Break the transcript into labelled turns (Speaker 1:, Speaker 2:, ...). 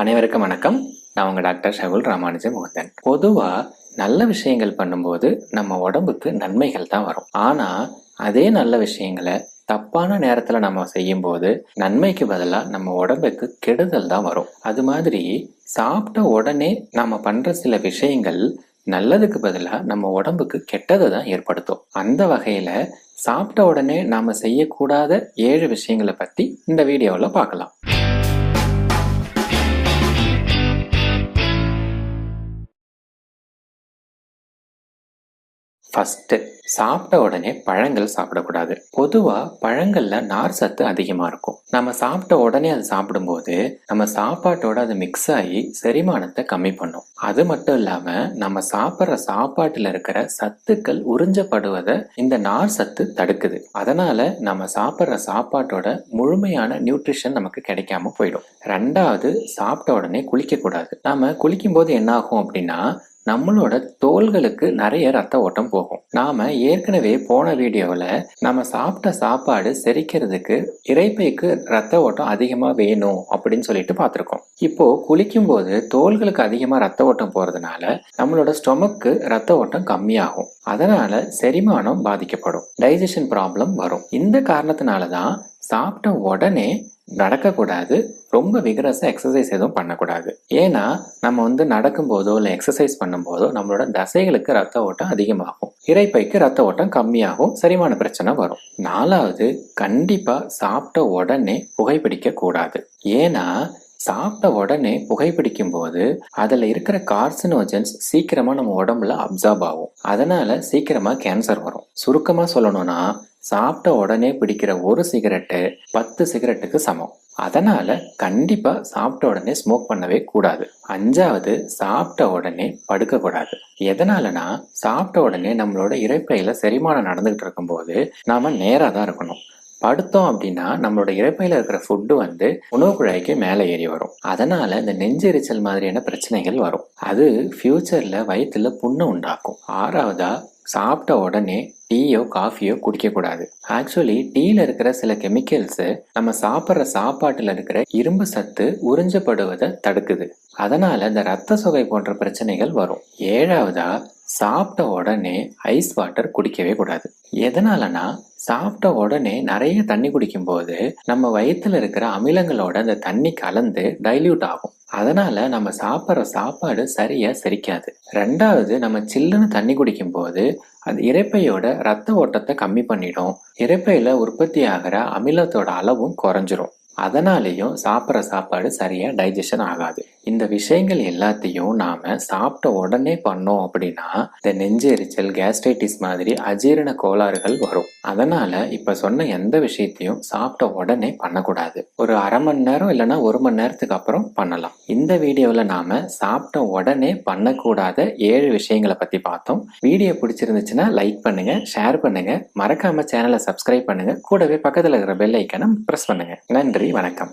Speaker 1: அனைவருக்கும் வணக்கம். நான் உங்கள் டாக்டர் ஷகுல் ராமானுஜ முகுந்தன் பொதுவாக நல்ல விஷயங்கள் பண்ணும்போது நம்ம உடம்புக்கு நன்மைகள் தான் வரும். ஆனால் அதே நல்ல விஷயங்களை தப்பான நேரத்தில் நம்ம செய்யும்போது நன்மைக்கு பதிலாக நம்ம உடம்புக்கு கெடுதல் தான் வரும். அது மாதிரி சாப்பிட்ட உடனே நம்ம பண்ணுற சில விஷயங்கள் நல்லதுக்கு பதிலாக நம்ம உடம்புக்கு கெட்டதை தான் ஏற்படுத்தும். அந்த வகையில் சாப்பிட்ட உடனே நாம் செய்யக்கூடாத ஏழு விஷயங்களை பற்றி இந்த வீடியோவில் பார்க்கலாம். ஃபஸ்ட்டு சாப்பிட்ட உடனே பழங்கள் சாப்பிடக்கூடாது. பொதுவாக பழங்களில் நார் சத்து அதிகமாக இருக்கும். நம்ம சாப்பிட்ட உடனே அது சாப்பிடும்போது நம்ம சாப்பாட்டோட அது மிக்ஸ் ஆகி செரிமானத்தை கம்மி பண்ணும். அது மட்டும் இல்லாமல் நம்ம சாப்பிட்ற சாப்பாட்டில் இருக்கிற சத்துக்கள் உறிஞ்சப்படுவதை இந்த நார் சத்து தடுக்குது. அதனால நம்ம சாப்பிட்ற சாப்பாட்டோட முழுமையான நியூட்ரிஷன் நமக்கு கிடைக்காம போயிடும். ரெண்டாவது சாப்பிட்ட உடனே குளிக்கக்கூடாது. நாம குளிக்கும்போது என்ன ஆகும் அப்படின்னா நம்மளோட தோள்களுக்கு நிறைய ரத்த ஓட்டம் போகும். நாம ஏற்கனவே போன வீடியோவில் நம்ம சாப்பிட்ட சாப்பாடு செரிக்கிறதுக்கு இறைப்பைக்கு ரத்த ஓட்டம் அதிகமாக வேணும் அப்படின்னு சொல்லிட்டு பார்த்துருக்கோம். இப்போ குளிக்கும்போது தோள்களுக்கு அதிகமாக ரத்த ஓட்டம் போகிறதுனால நம்மளோட ஸ்டொமக்கு ரத்த ஓட்டம் கம்மியாகும். அதனால செரிமானம் பாதிக்கப்படும். டைஜஷன் ப்ராப்ளம் வரும். இந்த காரணத்தினால தான் சாப்பிட்ட உடனே நடக்கக்கூடாது. ரொம்ப விகரஸாக எக்ஸசைஸ் எதுவும் பண்ணக்கூடாது. ஏன்னா நம்ம வந்து நடக்கும்போதோ இல்லை எக்ஸசைஸ் பண்ணும்போதோ நம்மளோட தசைகளுக்கு ரத்த ஓட்டம் அதிகமாகும். இறைப்பைக்கு ரத்த ஓட்டம் கம்மியாகும். சரிமான பிரச்சனை வரும். நாலாவது கண்டிப்பாக சாப்பிட்ட உடனே புகைப்பிடிக்க கூடாது. ஏன்னா சாப்பிட்ட உடனே புகைப்பிடிக்கும் போது அதில் இருக்கிற கார்சினோஜன்ஸ் சீக்கிரமாக நம்ம உடம்புல அப்சார்ப் ஆகும். அதனால சீக்கிரமாக கேன்சர் வரும். சுருக்கமாக சொல்லணும்னா சாப்பிட்ட உடனே பிடிக்கிற ஒரு சிகரெட்டு பத்து சிகரெட்டுக்கு சமம். அதனால கண்டிப்பா சாப்பிட்ட உடனே ஸ்மோக் பண்ணவே கூடாது. அஞ்சாவது சாப்பிட்ட உடனே படுக்க கூடாது. எதனாலனா சாப்பிட்ட உடனே நம்மளோட இறைப்பையில செரிமானம் நடந்துகிட்டு இருக்கும்போது நாம நேரா தான் இருக்கணும். படுத்தோம் அப்படின்னா நம்மளோட இறப்பையில் இருக்கிற ஃபுட்டு வந்து உணவு குழாய்க்கு மேலே ஏறி வரும். அதனால இந்த நெஞ்செரிச்சல் மாதிரியான பிரச்சனைகள் வரும். அது ஃபியூச்சர்ல வயிற்றுல புண்ணு உண்டாக்கும். ஆறாவதா சாப்பிட்ட உடனே டீயோ காஃபியோ குடிக்கக்கூடாது. ஆக்சுவலி டீயில் இருக்கிற சில கெமிக்கல்ஸு நம்ம சாப்பிட்ற சாப்பாட்டில் இருக்கிற இரும்பு சத்து உறிஞ்சப்படுவதை தடுக்குது. அதனால இந்த ரத்த சொகை போன்ற பிரச்சனைகள் வரும். ஏழாவதா சாப்பிட்ட உடனே ஐஸ் வாட்டர் குடிக்கவே கூடாது. எதனாலனா சாப்பிட்ட உடனே நிறைய தண்ணி குடிக்கும்போது நம்ம வயிற்றுல இருக்கிற அமிலங்களோட அந்த தண்ணி கலந்து டைல்யூட் ஆகும். அதனால நம்ம சாப்பிட்ற சாப்பாடு சரியா செரிக்காது. ரெண்டாவது நம்ம சில்லுன்னு தண்ணி குடிக்கும் போது அது இறைப்பையோட ரத்த ஓட்டத்தை கம்மி பண்ணிடும். இறைப்பையில உற்பத்தி ஆகிற அமிலத்தோட அளவும் குறைஞ்சிரும். அதனாலேயும் சாப்பிட்ற சாப்பாடு சரியாக டைஜஷன் ஆகாது. இந்த விஷயங்கள் எல்லாத்தையும் நாம சாப்பிட்ட உடனே பண்ணோம் அப்படின்னா இந்த நெஞ்செரிச்சல் கேஸ்ட்ரைட்டிஸ் மாதிரி அஜீரண கோளாறுகள் வரும். அதனால இப்ப சொன்ன எந்த விஷயத்தையும் சாப்பிட்ட உடனே பண்ணக்கூடாது. ஒரு அரை மணி நேரம் இல்லைன்னா ஒரு மணி நேரத்துக்கு அப்புறம் பண்ணலாம். இந்த வீடியோவில் நாம சாப்பிட்ட உடனே பண்ணக்கூடாத ஏழு விஷயங்களை பத்தி பார்த்தோம். வீடியோ பிடிச்சிருந்துச்சுன்னா லைக் பண்ணுங்க ஷேர் பண்ணுங்க. மறக்காம சேனலை சப்ஸ்கிரைப் பண்ணுங்க. கூடவே பக்கத்தில் இருக்கிற பெல் ஐக்கனை ப்ரெஸ் பண்ணுங்க. நன்றி வணக்கம்.